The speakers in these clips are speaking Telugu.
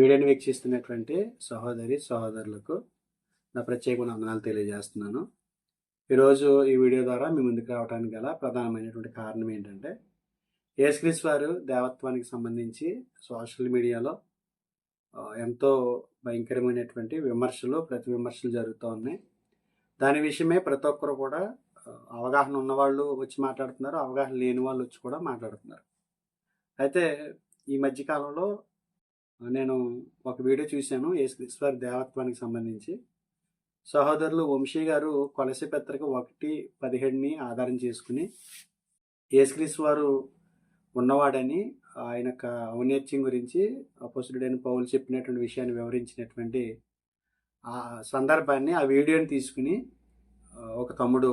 వీడియోని వీక్షిస్తున్నటువంటి సహోదరి సహోదరులకు నా ప్రత్యేకమైన వందనాలు తెలియజేస్తున్నాను. ఈరోజు ఈ వీడియో ద్వారా మీ ముందుకు రావడానికి గల ప్రధానమైనటువంటి కారణం ఏంటంటే యేసుక్రీస్తు వారు దేవత్వానికి సంబంధించి సోషల్ మీడియాలో ఎంతో భయంకరమైనటువంటి విమర్శలు ప్రతి విమర్శలు జరుగుతూ ఉన్నాయి. దాని విషయమే ప్రతి ఒక్కరు కూడా అవగాహన ఉన్నవాళ్ళు వచ్చి మాట్లాడుతున్నారు అవగాహన లేని వాళ్ళు వచ్చి కూడా మాట్లాడుతున్నారు. అయితే ఈ మధ్యకాలంలో నేను ఒక వీడియో చూశాను యేసుక్రీస్తు దేవత్వానికి సంబంధించి. సహోదరులు వంశీ గారు కొలసి పత్రిక ఒకటి పదిహేడుని ఆధారం చేసుకుని యేసుక్రీస్తు వారు ఉన్నవాడని ఆయన యొక్క ఔన్నత్యం గురించి అపోసుడైన పౌలు చెప్పినటువంటి విషయాన్ని వివరించినటువంటి ఆ సందర్భాన్ని ఆ వీడియోని తీసుకుని ఒక తమ్ముడు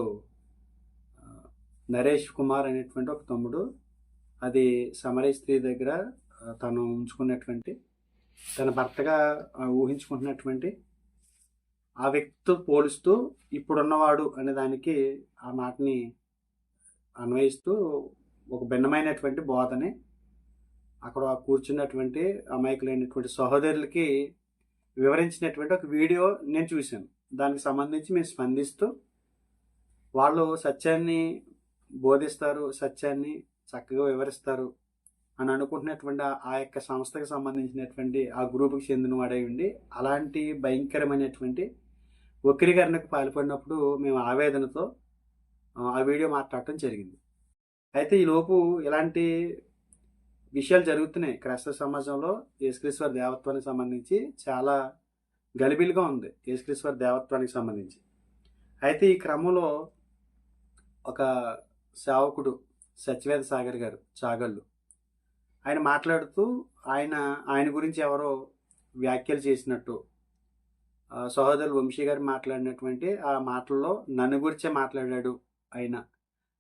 నరేష్ కుమార్ అనేటువంటి ఒక తమ్ముడు అది సమరయ స్త్రీ దగ్గర తను ఉంచుకున్నటువంటి తన భర్తగా ఊహించుకుంటున్నటువంటి ఆ వ్యక్తితో పోలుస్తూ ఇప్పుడున్నవాడు అనే దానికి ఆ మాటని అన్వయిస్తూ ఒక భిన్నమైనటువంటి బోధని అక్కడ కూర్చున్నటువంటి అమాయకులైనటువంటి సహోదరులకి వివరించినటువంటి ఒక వీడియో నేను చూశాను. దానికి సంబంధించి మేము స్పందిస్తూ వాళ్ళు సత్యాన్ని బోధిస్తారు సత్యాన్ని చక్కగా వివరిస్తారు అని అనుకుంటున్నటువంటి ఆ- యొక్క సంస్థకు సంబంధించినటువంటి ఆ గ్రూపుకి చెందిన వాడై ఉండి అలాంటి భయంకరమైనటువంటి వక్రీకరణకు పాల్పడినప్పుడు మేము ఆవేదనతో ఆ, వీడియో మాట్లాడటం జరిగింది. అయితే ఈ లోపు ఇలాంటి విషయాలు జరుగుతున్నాయి. క్రైస్తవ సమాజంలో యేసుక్రీశ్వర దేవత్వానికి సంబంధించి చాలా గలిబిలిగా ఉంది యేసుక్రీశ్వర దేవత్వానికి సంబంధించి. అయితే ఈ క్రమంలో ఒక సేవకుడు సత్యవేద సాగర్ గారు చాగళ్ళు ఆయన మాట్లాడుతూ ఆయన ఆయన గురించి ఎవరో వ్యాఖ్యలు చేసినట్టు సహోదరు వంశీ గారు మాట్లాడినటువంటి ఆ మాటల్లో నన్ను గురించే మాట్లాడాడు ఆయన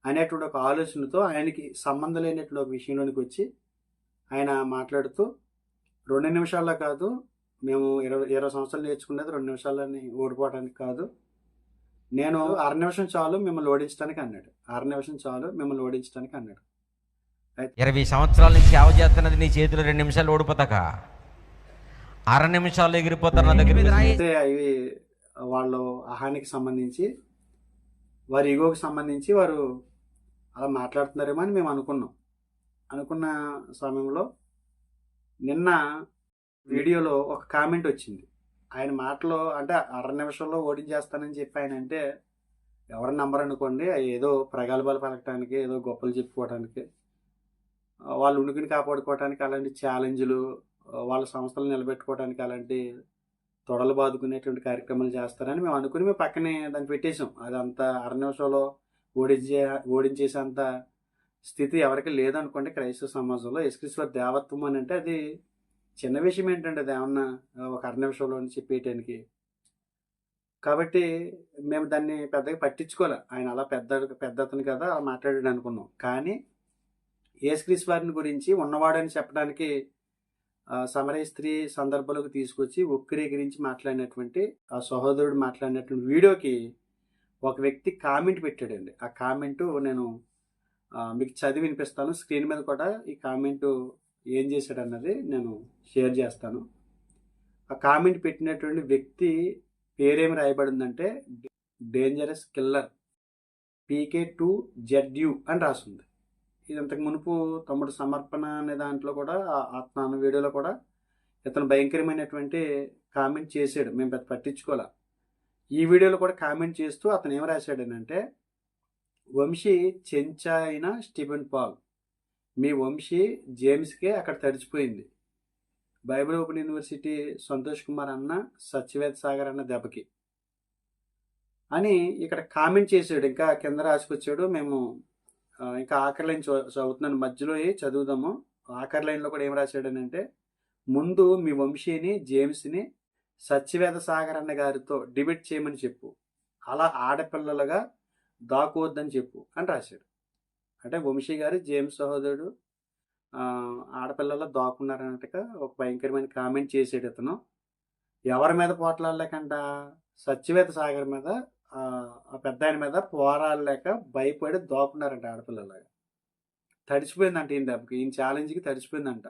అనేటువంటి ఒక ఆలోచనతో ఆయనకి సంబంధం లేనటువంటి ఒక విషయంలోనికి వచ్చి ఆయన మాట్లాడుతూ రెండు నిమిషాల్లో కాదు మేము ఇరవై ఇరవై సంవత్సరాలు నేర్చుకునేది రెండు నిమిషాలని ఓడిపోవడానికి కాదు. నేను అర నిమిషం చాలు మిమ్మల్ని ఓడించడానికి అన్నాడు. అర నిమిషం చాలు మిమ్మల్ని ఓడించడానికి అన్నాడు. ఇరవై సంవత్సరాల నుంచి సేవ చేస్తున్నది నీ చేతిలో రెండు నిమిషాలు ఓడిపోతాక. అర నిమిషాలు ఎగిరిపోతారు నా దగ్గర. అయితే అవి వాళ్ళు అహానికి సంబంధించి వారి ఈగోకి సంబంధించి వారు అలా మాట్లాడుతున్నారేమో అని మేము అనుకున్నాం. అనుకున్న సమయంలో నిన్న వీడియోలో ఒక కామెంట్ వచ్చింది. ఆయన మాటలో అంటే అర నిమిషంలో ఓడించేస్తానని చెప్పి ఆయన అంటే ఎవరి నంబర్ అనుకోండి ఏదో ప్రగల్భాలు పలకటానికి ఏదో గొప్పలు చెప్పుకోవడానికి వాళ్ళు ఉనికిని కాపాడుకోవడానికి అలాంటి ఛాలెంజ్లు వాళ్ళ సంస్థలు నిలబెట్టుకోవడానికి అలాంటి తొడలు బాదుకునేటువంటి కార్యక్రమాలు చేస్తారని మేము అనుకుని మేము పక్కనే దాన్ని పెట్టేసాం అదంతా అర నిమిషంలో ఓడించే ఓడించేసేంత స్థితి ఎవరికి లేదనుకోండి క్రైస్తవ సమాజంలో యశ్క్రీశ్వర్ దేవత్వం అని అంటే అది చిన్న విషయం ఏంటంటే అది ఏమన్నా ఒక అర నిమిషంలో చెప్పేయటానికి. కాబట్టి మేము దాన్ని పెద్దగా పట్టించుకోలే. ఆయన అలా పెద్ద పెద్ద అతను కదా అలా మాట్లాడాడు అనుకున్నాం కానీ యేసుక్రీస్ వారిని గురించి ఉన్నవాడని చెప్పడానికి సమరయ స్త్రీ సందర్భాలకు తీసుకొచ్చి వక్రీకరించి మాట్లాడినటువంటి ఆ సహోదరుడు మాట్లాడినటువంటి వీడియోకి ఒక వ్యక్తి కామెంట్ పెట్టాడండి. ఆ కామెంటు నేను మీకు చదివి వినిపిస్తాను. స్క్రీన్ మీద కూడా ఈ కామెంట్ ఏం చేశాడన్నది నేను షేర్ చేస్తాను. ఆ కామెంట్ పెట్టినటువంటి వ్యక్తి పేరేమి రాయబడిందంటే dangerous killer PK to JDU అని రాసింది. ఇది ఇంతకు మునుపు తమ్ముడు సమర్పణ అనే దాంట్లో కూడా ఆత్మ వీడియోలో కూడా ఇతను భయంకరమైనటువంటి కామెంట్ చేసాడు మేము పెద్ద పట్టించుకోలే. ఈ వీడియోలో కూడా కామెంట్ చేస్తూ అతను ఏం రాశాడనంటే వంశీ చెంచా అయిన స్టీఫెన్ పాల్. మీ వంశీ జేమ్స్కే అక్కడ తడిచిపోయింది. Bible open university Santosh Kumar అన్న సత్యవేద్ సాగర్ అన్న దెబ్బకి. అని ఇక్కడ కామెంట్ చేసాడు ఇంకా కింద రాసుకొచ్చాడు. మేము ఇంకా ఆఖరి లైన్ చదువుతున్నాను. మధ్యలో చదువుదాము? ఆఖరి లైన్లో కూడా ఏం రాశాడనంటే ముందు మీ వంశీని జేమ్స్ని సత్యవేద సాగర్ అన్న గారితో డిబేట్ చేయమని చెప్పు. అలా ఆడపిల్లలుగా దాకోవద్దని చెప్పు అని రాశాడు. అంటే వంశీ గారు జేమ్స్ సహోదరుడు ఆ, ఆడపిల్లల దాక్కున్నారన్నట్టుగా ఒక భయంకరమైన కామెంట్ చేసాడు ఇతను. ఎవరి మీద పోట్లాడలేకంట? సత్యవేద సాగర్ మీద పెద్ద ఆయన మీద పోరాడలేక భయపడి దోపినారంట ఆడపిల్లలాగా. తడిచిపోయిందంట ఈయన దెబ్బకి. ఈయన ఛాలెంజ్కి తడిచిపోయిందంట.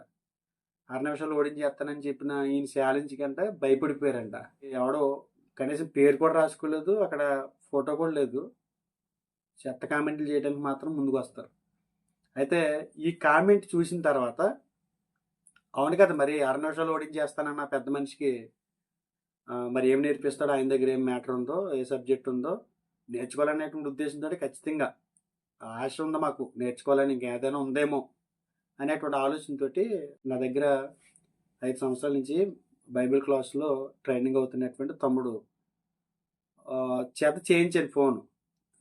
ఆరు నిమిషాలు ఓడించేస్తానని చెప్పిన ఈయన ఛాలెంజ్కి కంటే భయపడిపోయారంట. ఎవడో కనీసం పేరు కూడా రాసుకోలేదు అక్కడ ఫోటో కూడా లేదు. చెత్త కామెంట్లు చేయడానికి మాత్రం ముందుకు వస్తారు అయితే ఈ కామెంట్ చూసిన తర్వాత అవును కదా మరి అర నిమిషాలు ఓడించేస్తానన్న పెద్ద మనిషికి మరి ఏం నేర్పిస్తాడో? ఆయన దగ్గర ఏం మ్యాటర్ ఉందో ఏ సబ్జెక్ట్ ఉందో నేర్చుకోవాలనేటువంటి ఉద్దేశంతో ఖచ్చితంగా ఆశ ఉంది మాకు? నేర్చుకోవాలని ఇంకేదైనా ఉందేమో అనేటువంటి ఆలోచనతోటి నా దగ్గర ఐదు సంవత్సరాల నుంచి బైబిల్ క్లాస్లో ట్రైనింగ్ అవుతున్నటువంటి తమ్ముడు చేత చేయించాను ఫోన్.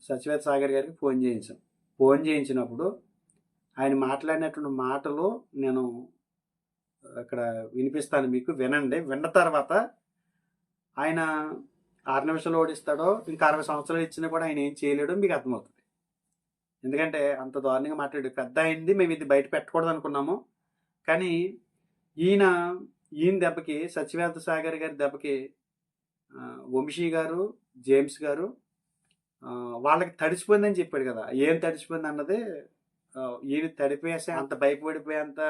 సత్యవేద సాగర్ గారికి ఫోన్ చేయించాను. ఫోన్ చేయించినప్పుడు ఆయన మాట్లాడినటువంటి మాటలు నేను అక్కడ వినిపిస్తాను మీకు వినండి. విన్న తర్వాత ఆయన ఆరు నిమిషాలు ఓడిస్తాడో ఇంకా అరవై సంవత్సరాలు ఇచ్చినా కూడా ఆయన ఏం చేయలేడో మీకు అర్థమవుతుంది. ఎందుకంటే అంత దారుణంగా మాట్లాడు పెద్ద అయింది మేము ఇది బయట పెట్టకూడదు అనుకున్నాము. కానీ ఈయన ఈయన దెబ్బకి సత్యవేద సాగర్ గారి దెబ్బకి వంశీ గారు జేమ్స్ గారు వాళ్ళకి తడిచిపోయిందని చెప్పాడు కదా. ఏం తడిసిపోయింది అన్నది ఈయన తడిపేసే అంత భయపడిపోయేంత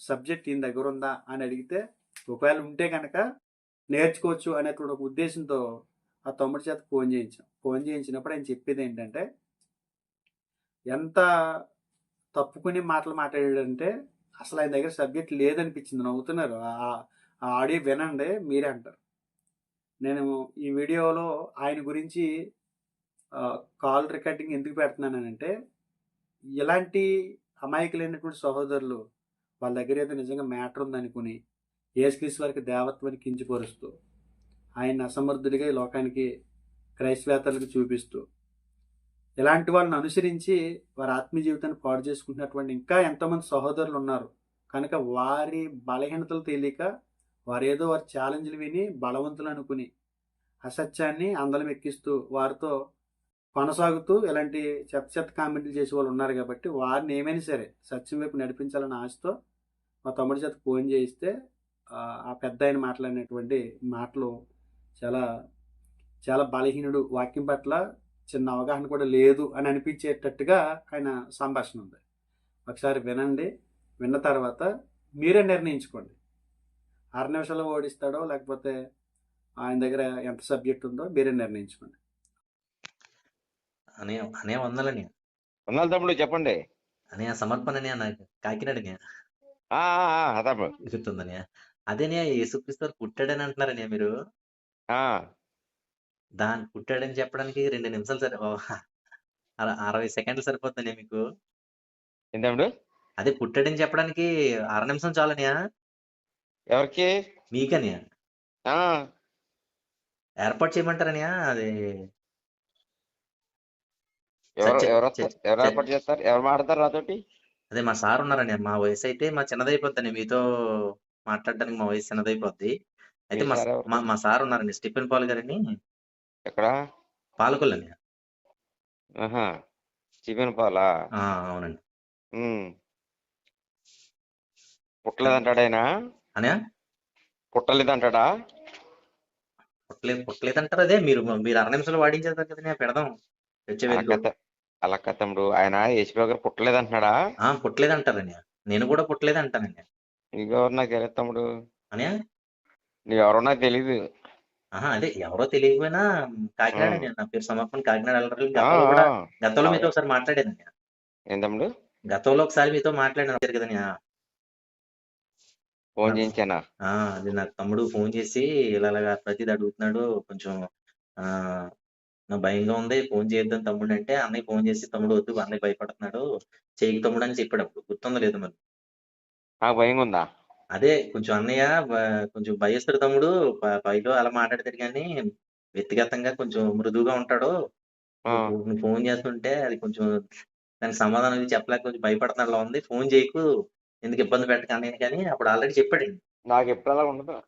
సబ్జెక్ట్ ఈయన దగ్గర ఉందా అని అడిగితే ఒకవేళ ఉంటే కనుక నేర్చుకోవచ్చు అనేటువంటి ఒక ఉద్దేశంతో ఆ తమ్ముడి చేత ఫోన్ చేయించాం. ఫోన్ చేయించినప్పుడు ఆయన చెప్పేది ఏంటంటే ఎంత తప్పుకుని మాటలు మాట్లాడాడంటే అసలు ఆయన దగ్గర సబ్జెక్ట్ లేదనిపించింది. నవ్వుతున్నారు. ఆ ఆడియో వినండి మీరే అంటారు. నేను ఈ వీడియోలో ఆయన గురించి కాల్ రికార్డింగ్ ఎందుకు పెడుతున్నానంటే ఇలాంటి అమాయకులైనటువంటి సహోదరులు వాళ్ళ దగ్గర ఏదో నిజంగా మ్యాటర్ ఉందనుకుని ఏసుక్రీస్తు వారికి దేవత్వాన్ని కించిపరుస్తూ ఆయన అసమర్థుడిగా ఈ లోకానికి క్రైస్తవేతలకు చూపిస్తూ ఇలాంటి వాళ్ళని అనుసరించి వారి ఆత్మీయ జీవితాన్ని పాడు చేసుకుంటున్నటువంటి ఇంకా ఎంతోమంది సహోదరులు ఉన్నారు. కనుక వారి బలహీనతలు తెలియక వారేదో వారి ఛాలెంజ్లు విని బలవంతులు అనుకుని అసత్యాన్ని అందలం ఎక్కిస్తూ వారితో కొనసాగుతూ ఇలాంటి చెత్త చెత్త కామెంట్లు చేసే వాళ్ళు ఉన్నారు కాబట్టి వారిని ఏమైనా సరే సత్యం వైపు నడిపించాలన్న ఆశతో మా తమ్ముడి చేత ఫోన్ చేయిస్తే ఆ ఆ పెద్ద ఆయన మాట్లాడినటువంటి మాటలు చాలా చాలా బలహీనుడు వాక్యం పట్ల చిన్న అవగాహన కూడా లేదు అని అనిపించేటట్టుగా ఆయన సంభాషణ ఉంది. ఒకసారి వినండి. విన్న తర్వాత మీరే నిర్ణయించుకోండి. ఆరు నిమిషాలు ఓడిస్తాడో లేకపోతే ఆయన దగ్గర ఎంత సబ్జెక్ట్ ఉందో మీరే నిర్ణయించుకోండి. అనే అనే వందలని. ఉన్నాను తమ్ముడు చెప్పండి. అనే సమర్పణ అనే నాకు కాకినాడని ఆ ఆ, ఆ, తమ్ముడు గుర్తుందని అదేనే యేసుక్రీస్తు వారు పుట్టాడని అంటున్నారని మీరు. ఆ, దాని పుట్టాడని చెప్పడానికి రెండు నిమిషాలు సరి ఓ, అర- అరవై సెకండ్లు సరిపోతుందనే మీకు. ఏం తమ్ముడు అదే పుట్టాడని చెప్పడానికి అర నిమిషం చాలనియా? ఎవరికి? మీకనియా? ఆ, ఏర్పాటు చేయమంటారనియా? అది. ఎవరు చర్చ- ఎవరు వస్తారు? చర్చ- ఎవరు చర్చ- ఏర్పాటు చేస్తారు? ఎవరు మాట్లాడతారు నాతోటి? అదే మా సార్ ఉన్నారని మా వయసు అయితే మా చిన్నదైపోద్దని మీతో. మాట్లాడడానికి మా వయసు చిన్నదైపోద్ది అయితే మీ మా సార్? మా మా సార్ ఉన్నారండి. స్టిఫెన్ పాల్ గారని. ఎక్కడ? పాలకొల్లని ఆహా. చికెన్ పాలా? ఆ, అవునండి. ఉమ్. పుట్టలేదంటాడా ఆయన? అనే పుట్టలేదంటాడా? పుట్టలేదు పుట్టలేదు అంటారు అదే. మీరు మీరు అర నిమిషాలు వాడించేస్తారు కదా నేను పెడదాం. వచ్చే అలా వేదికలో. కథ అలా కథ తమ్ముడు. ఆయన యేసుప్రభు గారు పుట్టలేదంటున్నాడా? ఆ పుట్టలేదు అంటారని నేను కూడా పుట్టలేదు అంటానండి నీకెవరు నాకు తెలియదు తమ్ముడు. అనే నీవెవరో నాకు తెలీదు. ఆహా అదే ఎవరో తెలియకపోయినా కాకినాడ నా పేరు సమర్పణ కాకినాడ ఆ, గతంలో కూడా ఆ. గతంలో మీతో ఒకసారి మాట్లాడాను ఏం తమ్ముడు? గతంలో ఒకసారి మీతో మాట్లాడాను కదని ఫోన్ చేయించానా? ఆ అది నాకు తమ్ముడు ఫోన్ చేసి ఇలా ఇలాగా ప్రతిది అడుగుతున్నాడు. కొంచెం ఆ నా భయంగా ఉంది ఫోన్ చేయొద్దని తమ్ముడు అంటే అన్నయ్య ఫోన్ చేసి తమ్ముడు వద్దు అన్నయ్య భయపడుతున్నాడు. చేయకు తమ్ముడు అని చెప్పాడు అప్పుడు. గుర్తుందో లేదు మరి? నాకు భయం ఉందా? అదే కొంచెం అన్నయ్య బ- కొంచెం భయస్తుడు తమ్ముడు ప- పైలో అలా మాట్లాడతాడు కానీ వ్యక్తిగతంగా కొంచెం మృదువుగా ఉంటాడు. ఆ, నువ్వు నువ్వు ఫోన్ చేస్తుంటే అది కొంచెం దానికి సమాధానం ఇది చెప్పలేక కొంచెం భయపడుతున్నట్లు ఉంది. ఫోన్ చేయకు ఎందుకు ఇబ్బంది పెట్టకండి కానీ అప్పుడు ఆల్రెడీ చెప్పాడు. నాకు ఎప్పుడు అలా ఉండదు.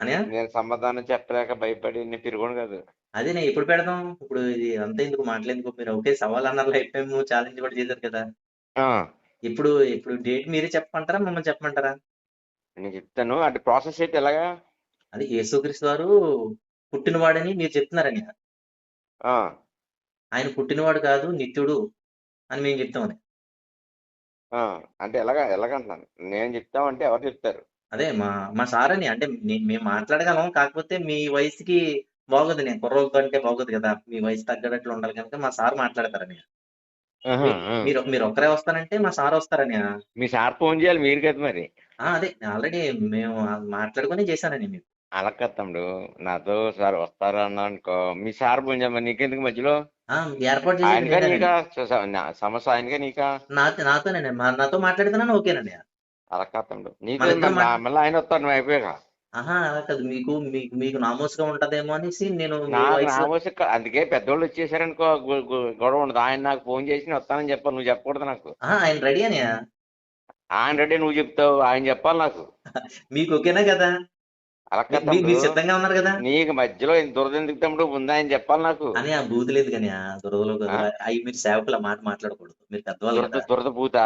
అని నేను సమాధానం చెప్పలేక భయపడి నేను తిరగను కాదు. అదే నేను ఎప్పుడు పెడదాం ఇప్పుడు ఇది అంతా ఎందుకు మాట్లాడేందుకు? మీరు ఒకే సవాల్ అన్నారు లైఫ్ టైం ఛాలెంజ్ కూడా చేశారు కదా. ఆ, ఇప్పుడు ఇప్పుడు డేట్ మీరే చెప్పమంటారా? మమ్మల్ని చెప్పమంటారా? నేను చెప్తాను. అంటే ప్రాసెస్ ఏంటి ఎలాగా? అది యేసుక్రీస్తు వారు పుట్టినవాడని మీరు చెప్తున్నారని. ఆ, ఆయన పుట్టినవాడు కాదు నిత్యుడు అని మేము చెప్తామని ఆ, అంటే ఎలాగా ఎలాగంటున్నాను? నేను చెప్తామంటే ఎవరు చెప్తారు? అదే మా మా సార్ అని. అంటే నే- మేము మాట్లాడగలం కాకపోతే మీ వయసుకి బాగోదు. నేను కుర్రోళ్ళతో అంటే బాగోదు కదా. మీ వయసు తగ్గట్లు ఉండాలి కనుక మా సార్ మాట్లాడతారని. ఆహా, ఆ. మీరు మీరు ఒక్కరే వస్తారంటే మా సార్ వస్తారని. ఆ, మీ సార్ ఫోన్ చేయాలి మీరు. కదా మరి అదే ఆల్రెడీ మేము మాట్లాడుకుని చేశానని మీకు. అలా కదా తమ్ముడు నాతో సార్ వస్తారా అన్నా అనుకో మీ సార్ ఫోన్ చేయమని నీకెందుకు మధ్యలో? ఆ, ఏర్పాటు చేసి ఆయనగా నీకా? స- స- నా- సమస్య ఆయనగా నీకా? నాతో నాతోనే మా- నాతో మాట్లాడుతున్నాను ఓకేనండి. అలా కాదు తమ్ముడు నీకు మన ఇద్దరం మళ్ళీ ఆయన వస్తాడు నువ్వు అయిపోయాక. ఆహా అలా కాదు మీకు మీకు మీకు నామోసుగా ఉంటదేమో అనేసి నేను మీ నా వయసు అందుకే పెద్దోళ్ళు వచ్చేసారనుకో గు- గు- గొడవ ఉండదు. ఆయన నాకు ఫోన్ చేసి నేను వస్తానని చెప్పాలి నువ్వు చెప్పకూడదు నాకు. ఆహా, ఆయన రెడీ అని ఆయన రెడీ నువ్వు చెప్తావు ఆయన చెప్పాలి నాకు. మీకు ఓకేనా కదా? అలా కాదు మీ- మీరు తమ్ముడు. సిద్ధంగా ఉన్నారు కదా? నీకు మధ్యలో ఇంత దురద ఎందుకు తమ్ముడు? ముందు ఆయన చెప్పాలి నాకు. అని ఆ బూత్ లేదు కానీ ఆ. దురదలో కదా. అవి మీరు సేవకులు ఆ మాట మాట్లాడకూడదు. మీరు పెద్దవాళ్ళు దురద కదా. దురద పూత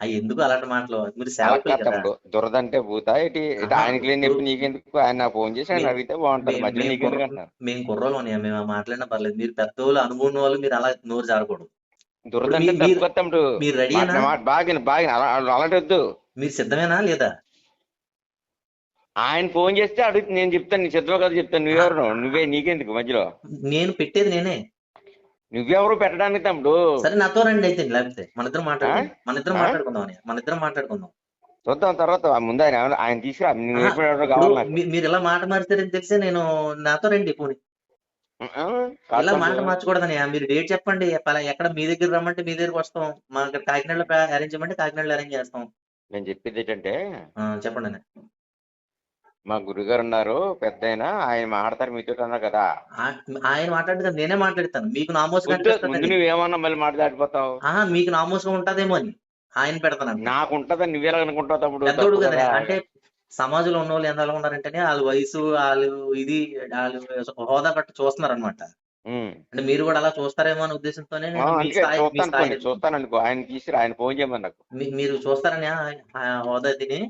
అవి ఎందుకు అలాంటి మాటలు? మీరు సేవకులు కాదు. దురద అంటే పూత ఇటు ఆయనకి లేని నొప్పి నీకెందుకు? ఆయన ఫోన్ చేసి ఆయన అడిగితే బాగుంటది మధ్యలో మేము నీకెందుకు కుర్ర- అంటున్నారు? మేము కుర్రోళ్ళు ఉన్నాయా మేము మాట్లాడినా పర్లేదు. మీరు పెద్దవాళ్ళు అనుభవం వాళ్ళు మీరు అలా నోరు జారకూడదు. దురద అంటే మీరు- మాట బాగా బాగా అలా అలా- అలాంటి వద్దు మీరు సిద్ధమేనా లేదా? ఆయన ఫోన్ చేస్తే అడుగు నేను చెప్తాను నీ చిత్రం కదా చెప్తాను. నువ్వెవరు? నువ్వే నీకెందుకు మధ్యలో? నేను పెట్టేది నేనే. నువ్వెవరు పెట్టడానికి తమ్ముడు? సరే నాతో రండి అయితే లేకపోతే మన ఇద్దరం మాట్లాడుకుందాం. మన ఇద్దరం మాట్లాడుకుందాం అని. మన ఇద్దరం మాట్లాడుకుందాం. చూద్దాం తర్వాత ముందు ఆయన ఆయన తీసుకురా. మీరు ఇలా మాట మార్చారని తెలిసే నేను నాతో రండి పోనీ. ఇలా మాట. మార్చకూడదని? మీరు డేట్ చెప్పండి. ఎక్కడ మీ దగ్గర రమ్మంటే మీ దగ్గరకు వస్తాం. మా కాకినాడలో అరేంజ్ చేయమంటే కాకినాడలో అరేంజ్ చేస్తాం. నేను చెప్పేది ఏంటంటే చెప్పండి అన్న. మా గురుగారు ఉన్నారు పెద్ద ఆయన ఆయన మాట్లాడతారు మీతో అన్నారు కదా. ఆయన మాట్లాడితే నేనే మాట్లాడతాను. మీకు నామోసుగా అనిపిస్తుంది నువ్వేమన్నా మళ్ళీ మాట దాటిపోతావు? ఆహా మీకు నామోసుగా ఉంటదేమో అని. ఆయన పెడతాను నాకు ఉంటదని నువ్వెలా అనుకుంటావు తమ్ముడు? పెద్దోడు తప్పు కదా. కదా. అంటే సమాజంలో ఉన్న వాళ్ళు ఎంత ఉన్నారంటేనే వాళ్ళ వయసు వాళ్ళు ఇది వాళ్ళు హోదా బట్టి చూస్తున్నారు అనమాట. అంటే మీరు కూడా అలా చూస్తారేమో అనే ఉద్దేశంతోనే చూస్తాను అనుకో. ఆయన తీసుకురా ఆయన ఫోన్ చేయమని నాకు. మీరు చూస్తారని హోదా తిని?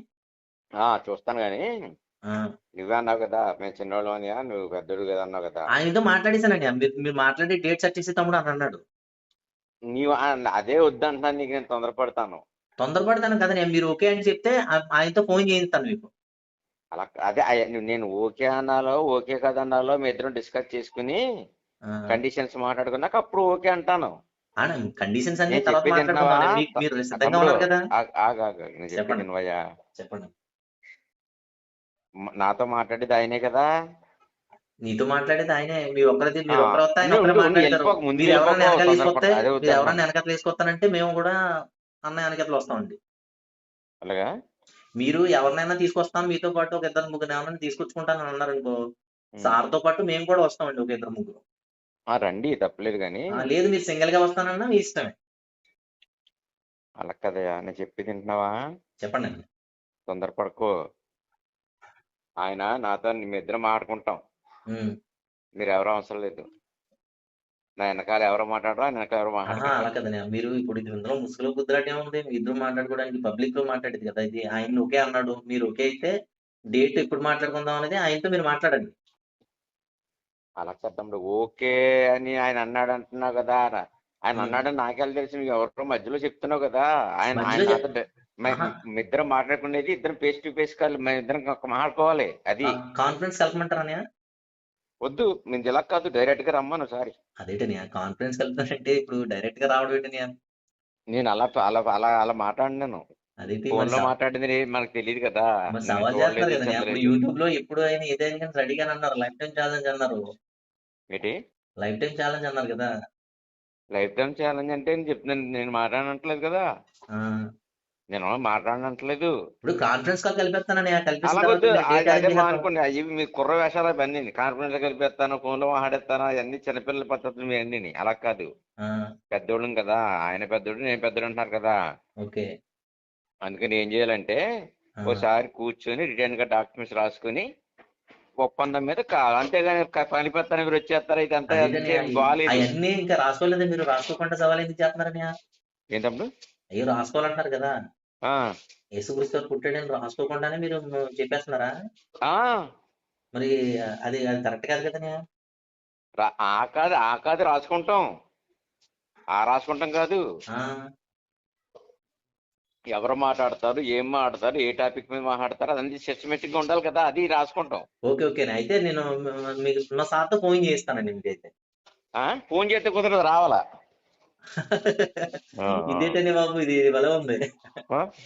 ఆ చూస్తాను కానీ నువ్వే అన్నావు కదా మేము చిన్నవాళ్ళం అని నువ్వు పెద్దోడు కదా అన్నావు కదా. ఆయనతో మాట్లాడేశానండి మీరు మీరు మాట్లాడి డేట్ సెట్ చేసి తమ్ముడు అని అన్నాడు. నీవు ఆ- అదే వద్దంటున్నాను నీకు నేను తొందరపడతాను. తొందరపడతాను కదా నేను మీరు ఓకే అని చెప్తే ఆ- ఆయనతో ఫోన్ చేయిస్తాను మీకు. అలా అదే అయ్య- నువ్వు- నేను ఓకే అన్నాలో ఓకే కదా అన్నాలో మీ ఇద్దరం డిస్కస్ చేసుకుని కండిషన్స్ మాట్లాడుకున్నాక అప్పుడు ఓకే అంటాను. కండిషన్స్ అన్ని నేను తర్వాత చెప్పేది మాట్లాడుకుందాం. వింటున్నావా? మీకు- మీరు సిద్ధంగా తమ్ముడు, ఉన్నారు కదా? ఆగ్- ఆగ్- ఆగ్. నేను చెప్పేది చెప్పండి. వినవయ్యా. చెప్పండి. నాతో మాట్లాడేది ఆయనే కదా? నీతో మాట్లాడేది ఆయనే. మీరు ఒక్కరిది మీరు ఒక్కరు వస్తే ఆయన ఒక్కరే మాట్లాడతారు. మీరు ఎవరైనా వెనకాల తీసుకొస్తే మీరు ఎవరైనా వెనకాల తీసుకొస్తానంటే మేము కూడా అన్న వెనకట్లు వస్తామండి. అలాగా? మీరు ఎవరినైనా తీసుకొస్తాం మీతో పాటు ఒక ఇద్దరు ముగ్గురు ఎవరైనా తీసుకొచ్చుకుంటానని అన్నారు అనుకో ఉమ్. సార్తో పాటు మేము కూడా వస్తామండి ఒక ఇద్దరు ముగ్గురు. రండి తప్పలేదు కానీ. లేదు మీరు సింగిల్గా వస్తానన్నా మీ ఇష్టమే. అలా కదయా నేను చెప్పి తింటున్నావా చెప్పండి తొందరపడకు. ఆయన నాతో మీ ఇద్దరం. మీరు ఎవరు అవసరం లేదు. నా వెనకాల ఎవరు మాట్లాడరా ఆయన వెనకాల ఎవరు మాట్లాడరు. మీరు ఇప్పుడు ఇది ఇందులో ముసుగులో కుదిరటం ఉంది మీ ఇద్దరు మాట్లాడుకోవడానికి పబ్లిక్లో మాట్లాడేది కదా ఇది. ఆయన ఓకే అన్నాడు. మీరు ఓకే అయితే డేట్ ఎప్పుడు మాట్లాడుకుందాం అనేది ఆయనతో మీరు మాట్లాడండి. అలా కదండి ఓకే అని ఆయన అన్నాడు అంటున్నావు కదా. ఆయన. అన్నాడని నాకెళ్ళి తెలిసి? నువ్వు ఎవరో మధ్యలో చెప్తున్నావు కదా. ఆయన ఆయన ఇద్దరం మాట్లాడుకునేది ఇద్దరం ఫేస్ టు ఫేస్ మేము ఇద్దరం మాట్లాడుకోవాలి అది. కాన్ఫరెన్స్ కలపమంటారా వద్దు నేను ఇలా కాదు డైరెక్ట్గా రమ్మను సారీ అదేటని కాన్ఫరెన్స్ కలుపుతానంటే ఇప్పుడు డైరెక్ట్గా రావడం ఏంటని నేను అలా అలా అలా అలా మాట్లాడినాను. ఫోన్లో మాట్లాడింది మనకు తెలియదు కదా. యూట్యూబ్లో ఎప్పుడు అయినా ఏదైనా రెడీగా అన్నారు లైఫ్ టైం ఛాలెంజ్ అన్నారు. ఏంటి? లైఫ్ టైం ఛాలెంజ్ అన్నారు కదా. లైఫ్ టైం ఛాలెంజ్ అంటే నేను చెప్తున్నాను నేను మాట్లాడనట్లేదు కదా. నేను మాట్లాడనట్లేదు. ఇప్పుడు కాన్ఫరెన్స్ కాల్ కలిపేస్తానని అలాగొద్దు అది. అనుకోండి అవి మీ కుర్ర వేషాలు అవన్నీ కాన్ఫిడెన్స్ కలిపేస్తాను ఫోన్లో మాట్లాడేస్తాను అవన్నీ చిన్నపిల్లల పద్ధతులు మీ అన్ని అలా కాదు. పెద్దోళ్ళం కదా ఆయన పెద్దోడు నేను పెద్దోడు అంటున్నారు కదా. ఓకే. అందుకని ఏం చేయాలంటే ఒకసారి కూర్చొని రిటర్న్గా డాక్యుమెంట్స్ రాసుకొని ఒప్పందం మీద కా- అంతేగాని క- పని పెత్తాను మీరు వచ్చేస్తారు. అదేటని అంతే బాగాలేదు అవన్నీ ఇంకా రాసుకోలేదు మీరు రాసుకోకుండా సవాల్ ఎందుకు చేస్తున్నారని? ఏంటప్పుడు అయ్యో రాసుకోవాలంటున్నారు కదా. యేసుక్రీస్తు గారు పుట్టాడని రాసుకోకుండానే మీరు చెప్పేస్తున్నారా? ఆ, మరి అది అది కరెక్ట్ కాదు కదనే రా- ఆ కాదు ఆ కాదు రాసుకుంటాం. ఆ రాసుకుంటాం కాదు. ఆ, ఎవరు మాట్లాడతారు ఏం మాట్లాడతారు ఏ టాపిక్ మీద మాట్లాడతారు అదంతా సిస్టమేటిక్గా ఉండాలి కదా అది రాసుకుంటాం. Okay okay. అయితే నేను మీకు నా సార్తో ఫోన్ చేస్తానండి మీకైతే. ఆ? ఫోన్ చేస్తే కుదరదు రావాలా. ఇదేంటండి బాబు ఇది భలే ఉంది?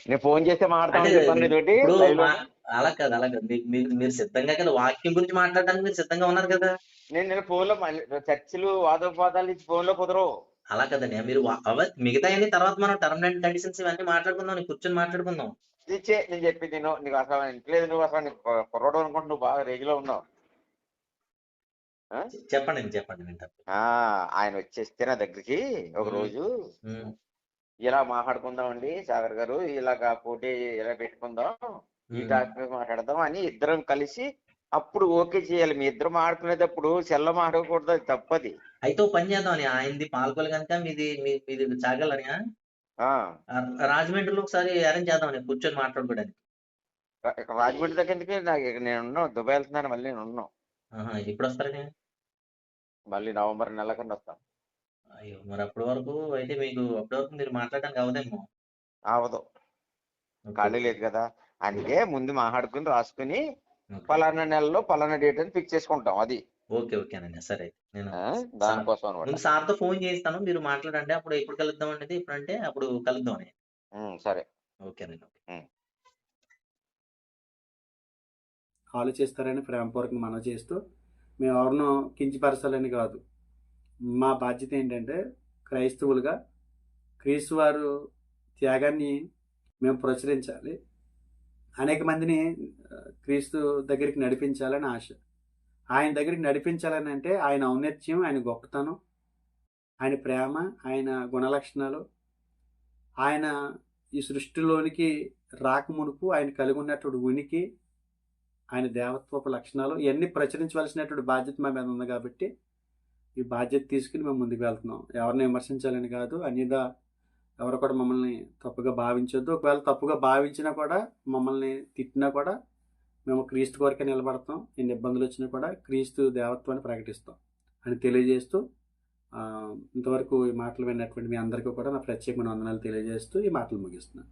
నేను ఫోన్ చేస్తే మాట్లాడతామని అంటే చెప్పాను నీతోటి ఇప్పుడు లైవ్లో. మా- అలా కాదు అలా కాదు. మీరు మీరు సిద్ధంగా కదా వాక్యం గురించి మాట్లాడడానికి మీరు సిద్ధంగా ఉన్నారు కదా. నేను నేను ఫోన్లో చర్చిలు వాదోపాదాలు ఇచ్చి ఫోన్లో కుదరవు. అలా కదండి. మీరు మిగతా అన్ని తర్వాత మనం టర్మ్ అండ్ కండిషన్స్ ఇవన్నీ మాట్లాడుకుందాం కూర్చొని మాట్లాడుకుందాం. ఇచ్చే నేను చెప్పి నేను నీకు అసలు ఇంట్లేదు నువ్వు అసలు కుర్రోడు అనుకుంటూ నువ్వు బాగా రేజ్లో ఉన్నావు. ఆ? చెప్పండి అండి, చెప్పండి వింటాను. ఆ, ఆయన వచ్చేస్తే నా దగ్గరికి ఒక ఉమ్. రోజు ఉమ్, ఇలా మాట్లాడుకుందాం అండి సాగర్ గారు ఇలాగా పోటీ ఇలా పెట్టుకుందాం ఈ ఉమ్. టాపిక్ మీద మాట్లాడదాం అని ఇద్దరం కలిసి అప్పుడు ఓకే చేయాలి. మీ ఇద్దరు మాట్లాడుకునేటప్పుడు సెల్ల మాట్లాడకూడదు అది తప్పది. అయితే ఓ పని చేద్దాం అని ఆయనది పాల్గొలు కనుక మీది మీ- మీది చాగలని ఆ. రాజమండ్రిలో ఒకసారి అరేంజ్ చేద్దాం అని కూర్చొని మాట్లాడుకోవడానికి. రా- ఇక్కడ రాజమండ్రి దగ్గర ఎందుకు? నాకు ఇక్కడ నేను ఉన్నాను దుబాయ్ వెళ్తున్నాను మళ్ళీ నేను ఉన్నాను. ఆహా, ఎప్పుడు వస్తారని మళ్ళీ నవంబర్ నెల కింద వస్తాను అయ్యో మరి అప్పటి వరకు అయితే మీకు అప్పటి వరకు మీరు మాట్లాడడానికి అవదేమో అవదు ఓకే, ఖాళీ లేదు కదా. అందుకే ముందు మాట్లాడుకుని రాసుకుని ఓకే. పలానా నెలలో పలానా డేట్ అని ఫిక్స్ చేసుకుంటాం అది. ఓకే ఓకేనండి సరే అయితే. నేను ఆ, దానికోసం ముందు అనమాట సార్తో ఫోన్ చేస్తాను మీరు మాట్లాడండి. అప్పుడు ఎప్పుడు కలుద్దాం అనేది ఇప్పుడు అంటే అప్పుడు కలుద్దాం అని సరే. ఓకేనండి ఓకే. ఆలోచిస్తారని ప్రేమపూర్వకంగా మనం చేస్తూ మేము ఎవరినో కించపరచాలని కాదు. మా బాధ్యత ఏంటంటే క్రైస్తవులుగా క్రీస్తు వారు త్యాగాన్ని మేము ప్రచురించాలి. అనేక మందిని క్రీస్తు దగ్గరికి నడిపించాలని ఆశ. ఆయన దగ్గరికి నడిపించాలని అంటే ఆయన ఔన్నత్యం ఆయన గొప్పతనం ఆయన ప్రేమ ఆయన గుణలక్షణాలు. ఆయన ఈ సృష్టిలోనికి రాకమునుపు ఆయన కలిగి ఉన్నటువంటి ఉనికి ఆయన దేవత్వపు లక్షణాలు ఇవన్నీ ప్రచురించవలసినటువంటి బాధ్యత మా మీద ఉంది కాబట్టి ఈ బాధ్యత తీసుకుని మేము ముందుకు వెళ్తున్నాం. ఎవరిని విమర్శించాలని కాదు అన్యదా ఎవరు కూడా మమ్మల్ని తప్పుగా భావించొద్దు. ఒకవేళ తప్పుగా భావించినా కూడా మమ్మల్ని తిట్టినా కూడా మేము క్రీస్తు కొరకే నిలబడతాం. ఎన్ని ఇబ్బందులు వచ్చినా కూడా క్రీస్తు దేవత్వాన్ని ప్రకటిస్తాం అని తెలియజేస్తూ ఇంతవరకు ఈ మాటలు విన్నటువంటి మీ అందరికీ కూడా నా ప్రత్యేకమైన వందనాలు తెలియజేస్తూ ఈ మాటలు ముగిస్తున్నాను.